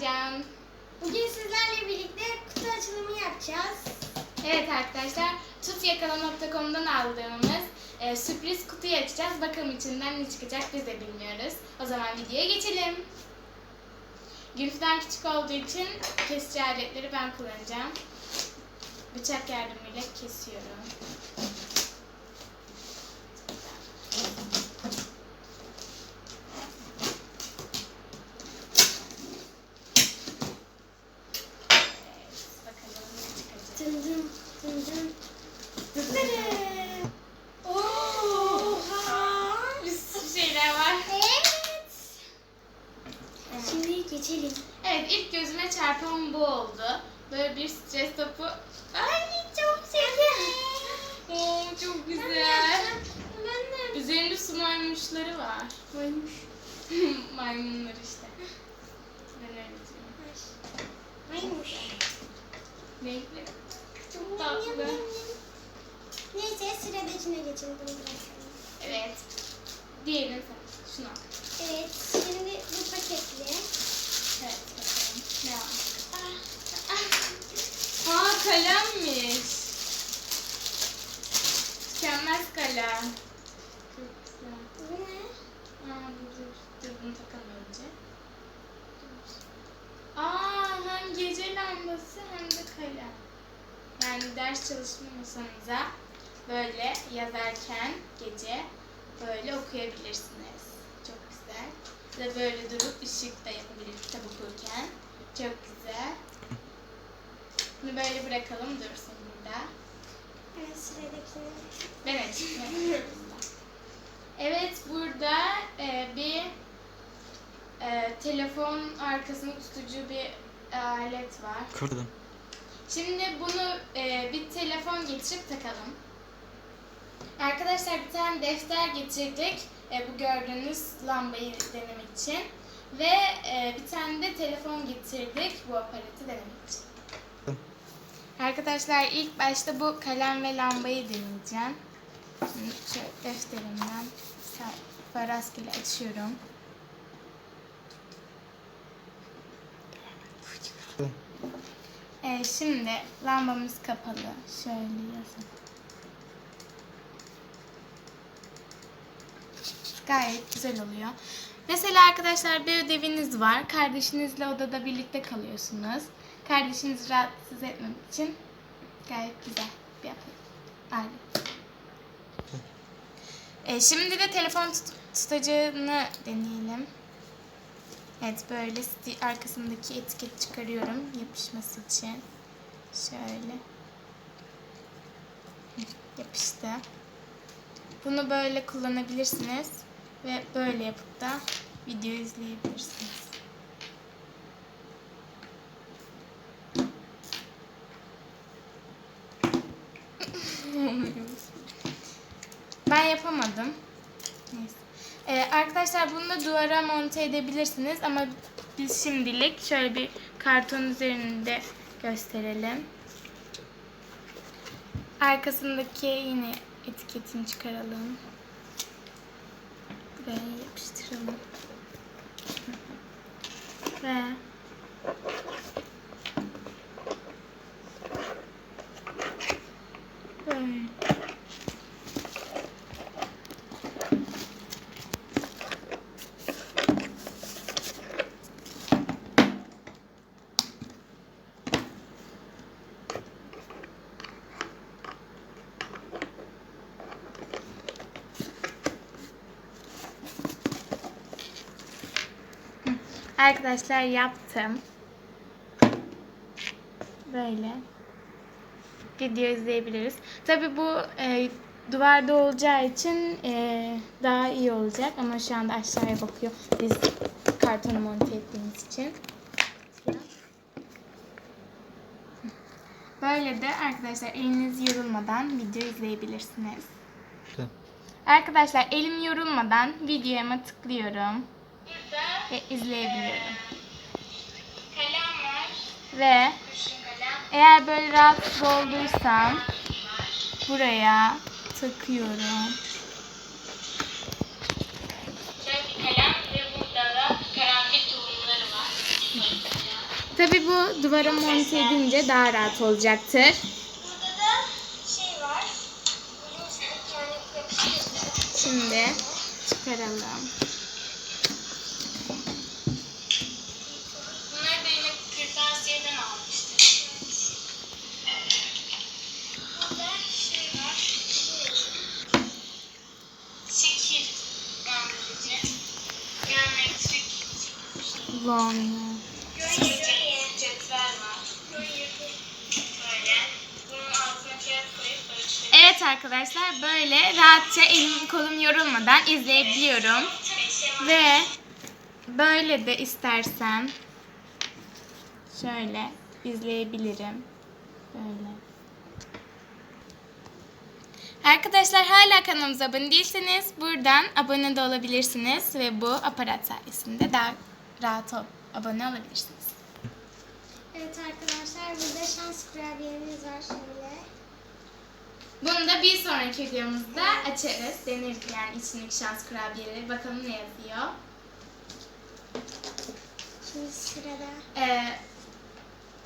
Can. Bugün sizlerle birlikte kutu açılımı yapacağız. Evet arkadaşlar tutyakala.com'dan aldığımız e, sürpriz kutuyu açacağız. Bakalım içinden ne çıkacak biz de bilmiyoruz. O zaman videoya geçelim. Gülften küçük olduğu için kesici aletleri ben kullanacağım. Bıçak yardımıyla kesiyorum. Evet, bakalım ne çıkacak. Dın dın dın dın. Dırırı. Oha! Bir sürü şeyler var. Evet. Şimdi geçelim. Evet ilk gözüme çarpan bu oldu. Böyle bir stres topu. Ay çok sevdim. Oo çok güzel. Ben de. Üzerinde su maymuşları var. Koymuş. Maymunlar işte. Ben öyle. Koymuş. Renkli. Çok tatlı. Neyse sıradakine geçelim. Evet. Diğerini sen. Şunu al. Evet, şimdi bu paketli. Evet bakalım. Ne var? Ah, Aa kalemmiş. Tükenmez kalem. Çok güzel. bu ne? Aa dur bunu takalım önce. Aa hem gece lambası hem de kalem. Yani ders çalışma masanıza böyle yazarken gece böyle okuyabilirsiniz. Çok güzel. Ve böyle durup ışık da yapabilir kitap okurken. Çok güzel. Bunu böyle bırakalım dursun burada. Evet, sıradakine. Ben açayım. Evet burada e, bir e, telefon arkasını tutucu bir alet var. Kırdım. Şimdi bunu e, bir telefon getirip takalım. Arkadaşlar bir tane defter getirdik. E, bu gördüğünüz lambayı denemek için. Ve e, bir tane de telefon getirdik bu aparatı denemek için. Hı. Arkadaşlar ilk başta bu kalem ve lambayı deneyeceğim. Şimdi şöyle defterimden rastgele açıyorum. Ee, şimdi lambamız kapalı. Şöyle yazın. Gayet güzel oluyor. Mesela arkadaşlar bir ödeviniz var. Kardeşinizle odada birlikte kalıyorsunuz. Kardeşinizi rahatsız etmemek için gayet güzel bir yapı- alet. Ee, şimdi de telefon tut- tutacağını deneyelim. Evet böyle arkasındaki etiket çıkarıyorum yapışması için. Şöyle. Yapıştı. Bunu böyle kullanabilirsiniz ve böyle yapıp da video izleyebilirsiniz. ben yapamadım. Neyse. Ee, arkadaşlar bunu da duvara monte edebilirsiniz ama biz şimdilik şöyle bir karton üzerinde gösterelim. Arkasındaki yine etiketini çıkaralım. Buraya yapıştıralım. Ve böyle. Arkadaşlar yaptım. Böyle. Video izleyebiliriz. Tabi bu e, duvarda olacağı için e, daha iyi olacak ama şu anda aşağıya bakıyor. Biz kartonu monte ettiğimiz için. Böyle de arkadaşlar eliniz yorulmadan video izleyebilirsiniz. Arkadaşlar elim yorulmadan videoma tıklıyorum ve izleyebiliyorum. Ve eğer böyle rahatsız olduysam buraya takıyorum. Tabi bu duvara monte edince daha rahat olacaktır. Burada da koyup ölçüleri. Evet arkadaşlar böyle rahatça elim kolum yorulmadan izleyebiliyorum. Ve böyle de istersen şöyle izleyebilirim. Böyle. Arkadaşlar hala kanalımıza abone değilseniz buradan abone de olabilirsiniz ve bu aparat sayesinde daha rahat abone olabilirsiniz. Evet arkadaşlar burada şans kurabiyemiz var şöyle. Bunu da bir sonraki videomuzda açarız. Deneriz yani içindeki şans kurabiyeleri. Bakalım ne yazıyor. Şimdi sırada Ee,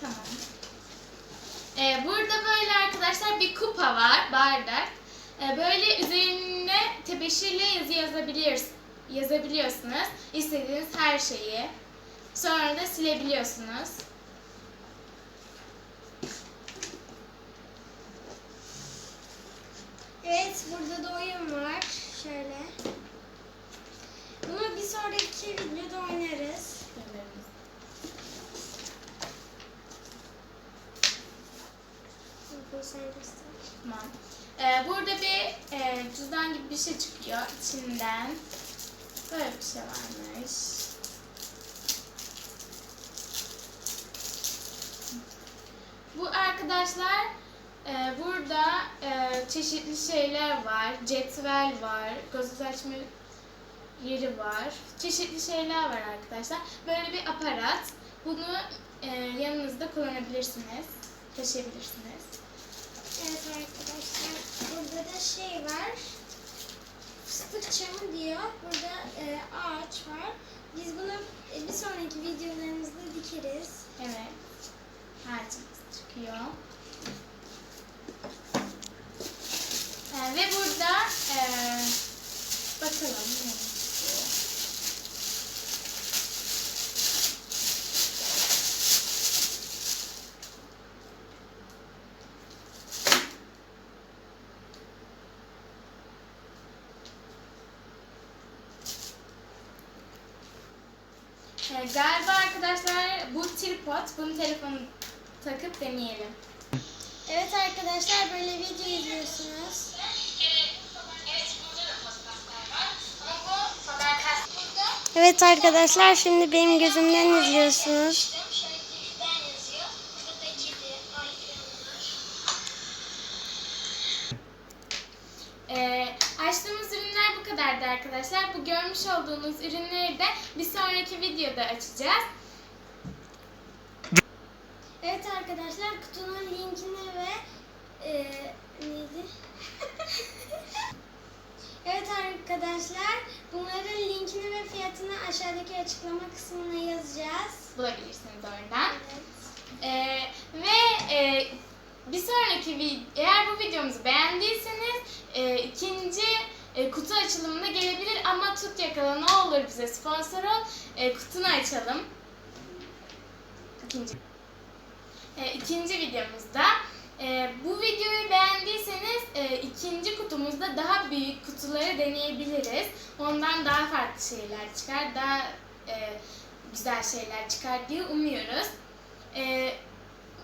tamam. Ee, burada böyle arkadaşlar bir kupa var, bardak. Ee, böyle üzerine tebeşirle yazı yazabiliyoruz, yazabiliyorsunuz. İstediğiniz her şeyi. Sonra da silebiliyorsunuz. Evet burada da oyun var. Şöyle. Bunu bir sonraki videoda oynarız. Göster. Tamam. Ee, burada bir e, cüzdan gibi bir şey çıkıyor içinden. Böyle bir şey varmış. Bu arkadaşlar e, burada e, çeşitli şeyler var. Cetvel var, gazoz açma yeri var. Çeşitli şeyler var arkadaşlar. Böyle bir aparat. Bunu e, yanınızda kullanabilirsiniz. Taşıyabilirsiniz. Evet arkadaşlar burada da şey var. Fıstık çamı diyor. Burada ağaç var. Biz bunu e, bir sonraki videolarımızda dikeriz. Evet. Harcımız çıkıyor. Ee, ve burada ee, bakalım ne çıkıyor. Ee, galiba arkadaşlar bu tripod. Bunu telefonu takıp deneyelim. Evet arkadaşlar böyle video izliyorsunuz. Evet arkadaşlar şimdi benim gözümden izliyorsunuz. Ee, açtığımız bu kadardı arkadaşlar. Bu görmüş olduğunuz ürünleri de bir sonraki videoda açacağız. Evet arkadaşlar kutunun linkini ve e, neydi? evet arkadaşlar bunların linkini ve fiyatını aşağıdaki açıklama kısmına yazacağız. Bulabilirsiniz oradan. Evet. Ee, ve e, bir sonraki vid- eğer bu videomuzu beğendiyseniz e, ikinci e, kutu açılımına gelebilir ama tut yakala ne olur bize sponsor ol. E, kutunu açalım. İkinci. E, ikinci videomuzda e, bu videoyu beğendiyseniz e, ikinci kutumuzda daha büyük kutuları deneyebiliriz. Ondan daha farklı şeyler çıkar, daha e, güzel şeyler çıkar diye umuyoruz. E,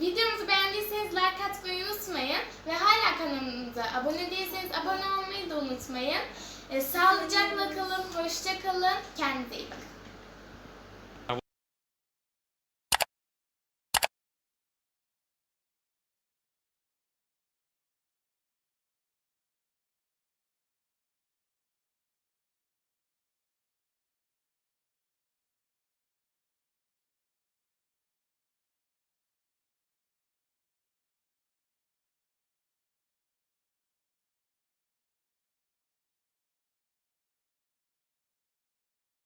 videomuzu beğendiyseniz like atmayı unutmayın ve hala kanalımıza abone değilseniz abone olmayı da unutmayın. E, sağlıcakla kalın, hoşça kalın, kendinize iyi bakın.